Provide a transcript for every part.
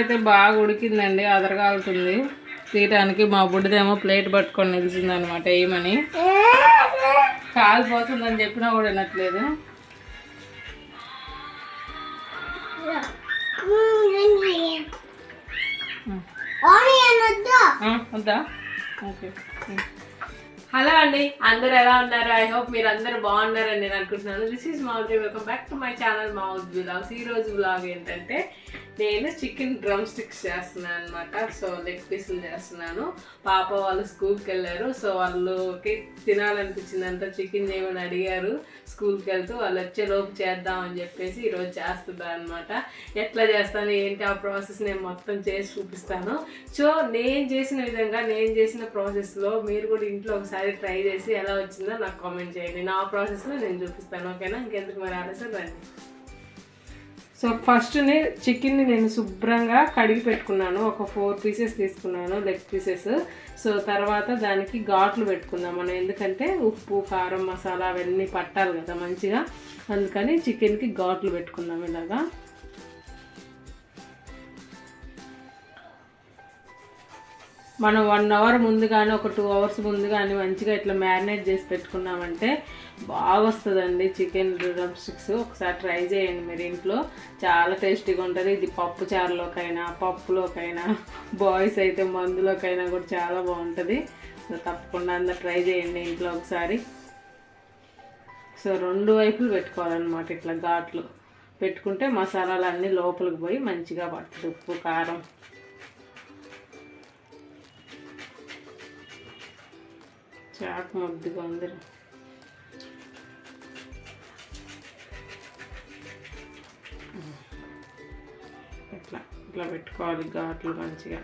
అయితే బాగా ఉడికిందండి అదరగాలుతుంది. తీయటానికి మా బుడ్డిదేమో ప్లేట్ పట్టుకొని నిలిచింది అనమాట ఏమని కాలిపోతుందని చెప్పినా కూడా వినట్లేదు. వద్దు? ఓకే. హలో అండి. అందరు ఎలా ఉన్నారు? ఐ హోప్ మీరు అందరు బాగున్నారని నేను అనుకుంటున్నాను. This is mouth welcome back to my channel mouth blogs ఈ రోజు బ్లాగ్ ఏంటంటే నేను చికెన్ డ్రమ్ స్టిక్స్ చేస్తున్నాను అనమాట సో లెగ్ పీసులు చేస్తున్నాను. పాప వాళ్ళు స్కూల్కి వెళ్ళారు సో వాళ్ళకి తినాలనిపించిందంట చికెన్ చేయమని అడిగారు. స్కూల్కి వెళ్తూ వాళ్ళు వచ్చే లోపు చేద్దాం అని చెప్పేసి ఈరోజు చేస్తున్నాను అనమాట ఎట్లా చేస్తాను? ఏంటి ఆ ప్రాసెస్ నేను మొత్తం చేసి చూపిస్తాను. సో నేను చేసిన విధంగా నేను చేసిన ప్రాసెస్లో మీరు కూడా ఇంట్లో ఒకసారి ట్రై చేసి ఎలా వచ్చిందో నాకు కామెంట్ చేయండి. నా ప్రాసెస్లో నేను చూపిస్తాను ఓకేనా? ఇంకెందుకు మరి ఆలస్యం? రండి. సో ఫస్ట్ని చికెన్ని నేను శుభ్రంగా కడిగి పెట్టుకున్నాను. ఒక ఫోర్ పీసెస్ తీసుకున్నాను లెగ్ పీసెస్ సో తర్వాత దానికి ఘాట్లు పెట్టుకుందాం మనం ఎందుకంటే ఉప్పు కారం మసాలా అవన్నీ పట్టాలి కదా మంచిగా. అందుకని చికెన్కి ఘాట్లు పెట్టుకుందాం ఇలాగా. మనం వన్ అవర్ ముందు కానీ ఒక టూ అవర్స్ ముందు కానీ మంచిగా ఇట్లా మ్యారినేట్ చేసి పెట్టుకున్నామంటే బాగా వస్తుందండి చికెన్ డ్రమ్ స్టిక్స్ ఒకసారి ట్రై చేయండి మీరు ఇంట్లో. చాలా టేస్టీగా ఉంటుంది. ఇది పప్పు చారులోకైనా పప్పులోకైనా బాయ్స్ అయితే మందులోకైనా కూడా చాలా బాగుంటుంది. సో తప్పకుండా అందరు ట్రై చేయండి ఇంట్లో ఒకసారి. సో రెండు వైపులు పెట్టుకోవాలన్నమాట ఇట్లా ఘాట్లు. పెట్టుకుంటే మసాలాలు అన్నీ లోపలికి పోయి మంచిగా పడుతుంది ఉప్పు కారం. చాక్ ముద్దుగా ఉంది ఇట్లా ఇట్లా పెట్టుకోవాలి ఘాట్లు మంచిగా.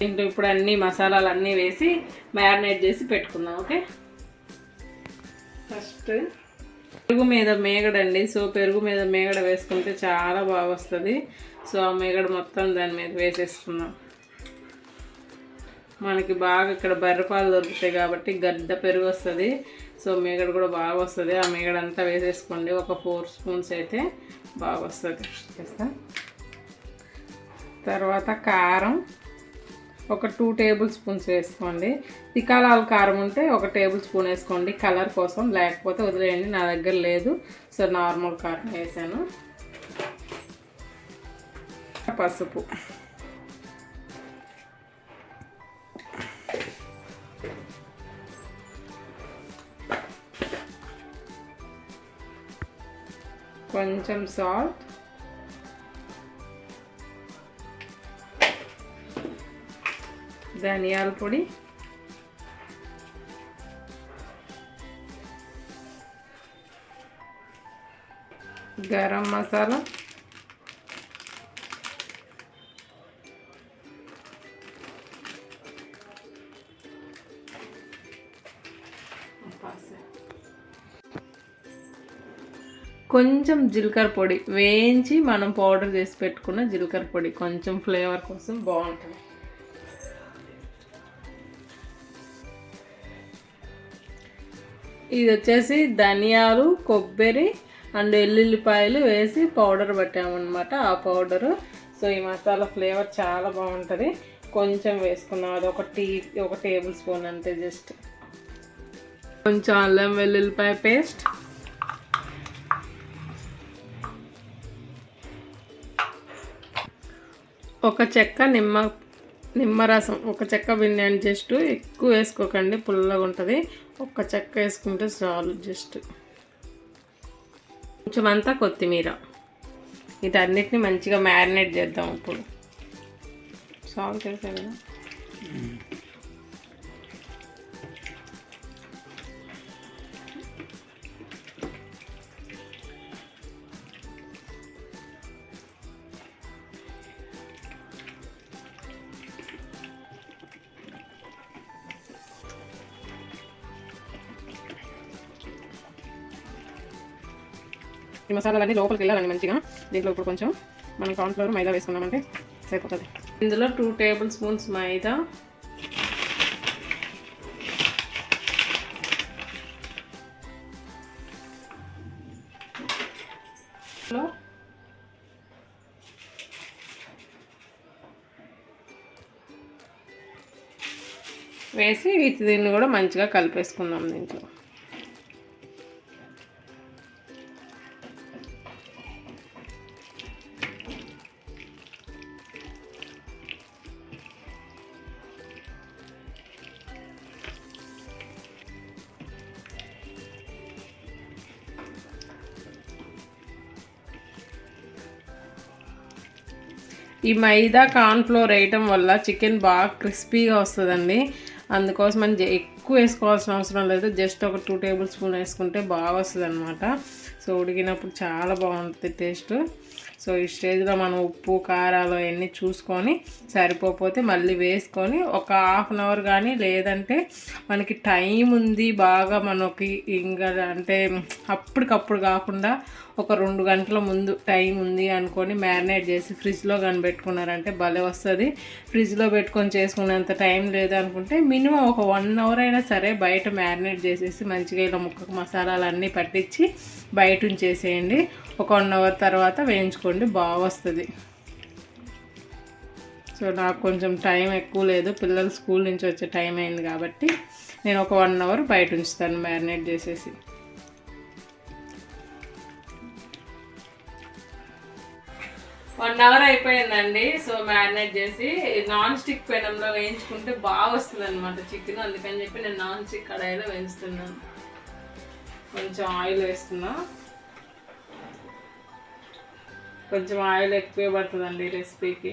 దీంట్లో ఇప్పుడు అన్ని మసాలాలు అన్నీ వేసి మ్యారినేట్ చేసి పెట్టుకుందాం ఓకే? ఫస్ట్ పెరుగు మీద మేగడండి. సో పెరుగు మీద మేగడ వేసుకుంటే చాలా బాగా వస్తుంది. సో ఆ మేగడ మొత్తం దాని మీద వేసేసుకుందాం. మనకి బాగా ఇక్కడ బర్రెపాలు దొరుకుతాయి కాబట్టి గడ్డ పెరుగు వస్తుంది. సో మేగడ కూడా బాగా వస్తుంది. ఆ మేగడ అంతా వేసేసుకోండి. ఒక ఫోర్ స్పూన్స్ అయితే బాగా వస్తుంది. తర్వాత కారం. ఒక టూ టేబుల్ స్పూన్స్ వేసుకోండి. తికాలాల కారం ఉంటే ఒక టేబుల్ స్పూన్ వేసుకోండి. కలర్ కోసం లేకపోతే వదిలేయండి. నా దగ్గర లేదు. సో నార్మల్ కారం వేసాను. పసుపు. కొంచెం సాల్ట్. ధనియాల పొడి. గరం మసాలా. కొంచెం జీలకర్ర పొడి వేయించి మనం పౌడర్ చేసి పెట్టుకున్న జీలకర్ర పొడి కొంచెం ఫ్లేవర్ కోసం బాగుంటుంది. ఇది వచ్చేసి ధనియాలు కొబ్బరి అండ్ ఎల్లుల్లిపాయలు వేసి పౌడర్ పట్టామన్నమాట. ఆ పౌడరు. సో ఈ మసాలా ఫ్లేవర్ చాలా బాగుంటుంది. కొంచెం వేసుకున్నాం. అది ఒక టీ ఒక టేబుల్ స్పూన్ అంతే జస్ట్. కొంచెం అల్లం వెల్లుల్లిపాయ పేస్ట్. ఒక చెక్క నిమ్మ నిమ్మరసం. ఒక చెక్క బిర్యానీ జస్ట్ ఎక్కువ వేసుకోకండి పుల్లగా ఉంటుంది. ఒక్క చెక్క వేసుకుంటే చాలు జస్ట్. కొంచెం అంతా కొత్తిమీర. వీటన్నిటిని మంచిగా మ్యారినేట్ చేద్దాం ఇప్పుడు. సాల్ట్ వేసా కదా? ఈ మసాలాలన్నీ లోపలికి వెళ్ళాలండి మంచిగా. దీంట్లో ఇప్పుడు కొంచెం మనం కార్న్ఫ్లవర్ మైదా వేసుకున్నామంటే సరిపోతుంది. ఇందులో టూ టేబుల్ స్పూన్స్ మైదా. లో వేసి వీటి దీన్ని కూడా మంచిగా కలిపేసుకుందాం దీంట్లో. ఈ మైదా కార్న్ఫ్లోర్ వేయటం వల్ల చికెన్ బాగా క్రిస్పీగా వస్తుందండి. అందుకోసం ఎక్కువ వేసుకోవాల్సిన అవసరం లేదు. జస్ట్ ఒక టూ టేబుల్ స్పూన్ వేసుకుంటే బాగా వస్తుంది అనమాట సో ఉడికినప్పుడు చాలా బాగుంటుంది టేస్ట్. సో ఈ స్టేజ్లో మనం ఉప్పు కారాలు అవన్నీ చూసుకొని సరిపోతే మళ్ళీ వేసుకొని ఒక హాఫ్ అన్ అవర్ కానీ లేదంటే మనకి టైం ఉంది బాగా మనకి ఇంకా అంటే అప్పటికప్పుడు కాకుండా ఒక రెండు గంటల ముందు టైం ఉంది అనుకొని మ్యారినేట్ చేసి ఫ్రిడ్జ్లో కానీ పెట్టుకున్నారంటే భలే వస్తుంది. ఫ్రిడ్జ్లో పెట్టుకొని చేసుకునేంత టైం లేదు అనుకుంటే మినిమం ఒక వన్ అవర్ అయినా సరే బయట మ్యారినేట్ చేసేసి మంచిగా ఇలా ముక్కకు మసాలాలు అన్నీ పట్టించి బయట ఉంచేసేయండి. ఒక వన్ అవర్ తర్వాత వేయించుకోండి బాగా వస్తుంది. సో నాకు కొంచెం టైం ఎక్కువ లేదు. పిల్లలు స్కూల్ నుంచి వచ్చే టైం అయింది కాబట్టి నేను ఒక వన్ అవర్ బయట ఉంచుతాను మ్యారినేట్ చేసేసి. వన్ అవర్ అయిపోయిందండి. సో మ్యారినేట్ చేసి నాన్ స్టిక్ పెనంలో వేయించుకుంటే బాగా వస్తుంది అనమాట చికెన్. అందుకని చెప్పి నేను నాన్ స్టిక్ కడాయిలో వేయిస్తున్నాను. కొంచెం ఆయిల్ వేస్తున్నా. కొంచెం ఆయిల్ ఎక్కువే పడుతుందండి రెసిపీకి.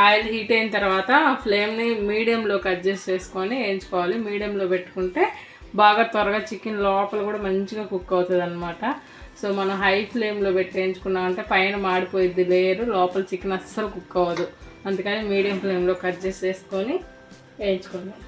ఆయిల్ హీట్ అయిన తర్వాత ఫ్లేమ్ని మీడియంలోకి అడ్జస్ట్ చేసుకొని వేయించుకోవాలి. మీడియంలో పెట్టుకుంటే బాగా త్వరగా చికెన్ లోపల కూడా మంచిగా కుక్ అవుతుంది అనమాట సో మనం హై ఫ్లేమ్లో పెట్టి వేయించుకున్నామంటే పైన మాడిపోయిద్ది లేయరు లోపల చికెన్ అస్సలు కుక్ అవ్వదు. అందుకని మీడియం ఫ్లేమ్లో కట్ చేసేసుకొని వేయించుకుందాం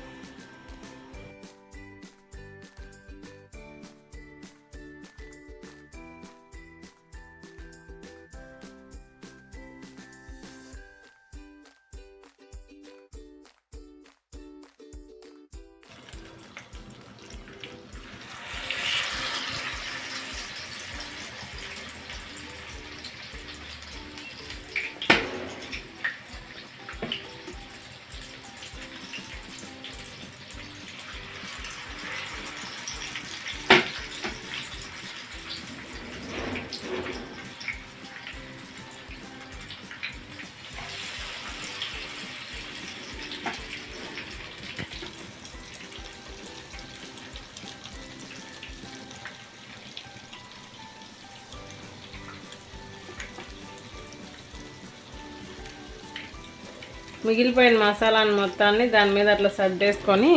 మిగిలిపోయిన మసాలాను మొత్తాన్ని దాని మీద అట్లా సర్దేసుకొని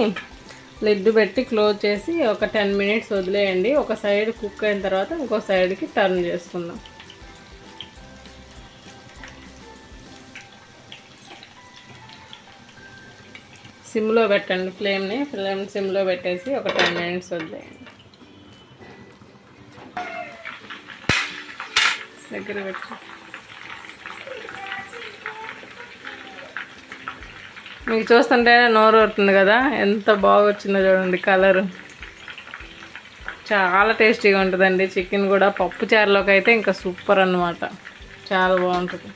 లిడ్ పెట్టి క్లోజ్ చేసి ఒక టెన్ మినిట్స్ వదిలేయండి. ఒక సైడ్ కుక్ అయిన తర్వాత ఇంకో సైడ్కి టర్న్ చేసుకుందాం. సిమ్లో పెట్టండి ఫ్లేమ్ని ఫ్లేమ్ సిమ్లో పెట్టేసి ఒక టెన్ మినిట్స్ వదిలేయండి. దగ్గర పెట్టి మీకు చూస్తుంటే నోరు ఊరుతుంది కదా. ఎంత బాగా వచ్చిందో చూడండి కలరు. చాలా టేస్టీగా ఉంటుందండి. చికెన్ కూడా పప్పు చారులోకి అయితే ఇంకా సూపర్ అన్నమాట. చాలా బాగుంటుంది.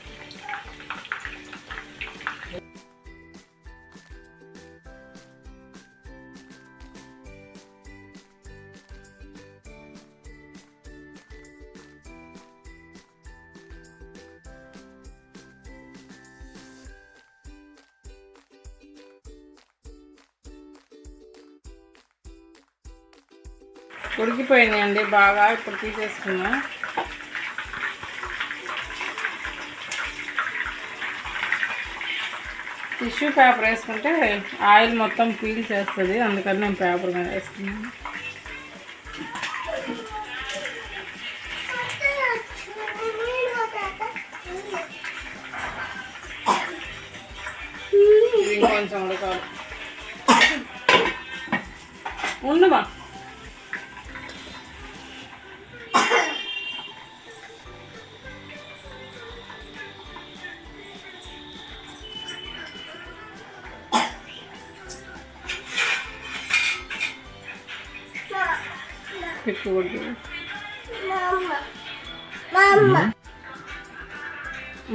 ఉడికిపోయినాయండి బాగా ఇప్పుడు తీసేసుకున్నా టిష్యూ పేపర్ వేసుకుంటే ఆయిల్ మొత్తం పీల్ చేస్తుంది అందుకని నేను పేపర్ మీద వేసుకున్నాను. ఇది ఉడకాలి. ఉండమా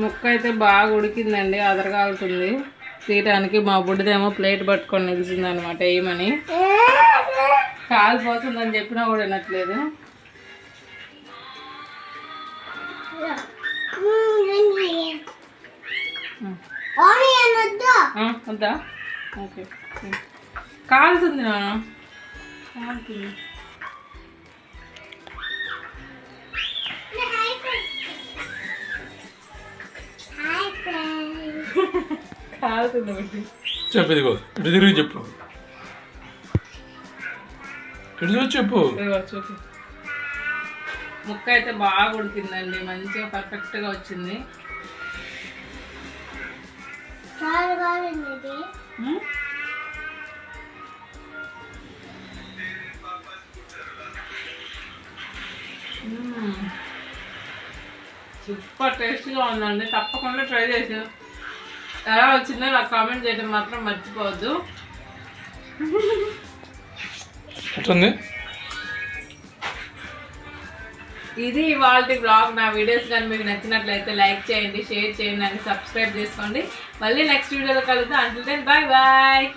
ముక్క అయితే బాగా ఉడికిందండి అదరగాలుతుంది. తీయటానికి మా బుడ్డిదేమో ప్లేట్ పట్టుకొని నిలిచింది అనమాట ఏమని కాలిపోతుందని చెప్పినా కూడా వినట్లేదు. వద్దు వద్దా? ఓకే. కాలుతుంది నాన్న. కాలుతుంది చెప్పు ఇదిగో. ఇటు తిరిగి చెప్పు. ఇటు చూసి చెప్పు ముక్క అయితే బాగా ఉడికిందండి. మంచిగా పర్ఫెక్ట్గా వచ్చింది. సూపర్ టేస్ట్గా ఉందండి. తప్పకుండా ట్రై చేసి ఎలా వచ్చిందో నాకు కామెంట్ చేయడం మాత్రం మర్చిపోవద్దు. ఎట్లుంది? ఇది ఇవాళ బ్లాగ్ నా వీడియోస్ కానీ మీకు నచ్చినట్లయితే లైక్ చేయండి షేర్ చేయండి అని సబ్స్క్రైబ్ చేసుకోండి. మళ్ళీ నెక్స్ట్ వీడియోలో కలుద్దాం. అంటే బాయ్ బాయ్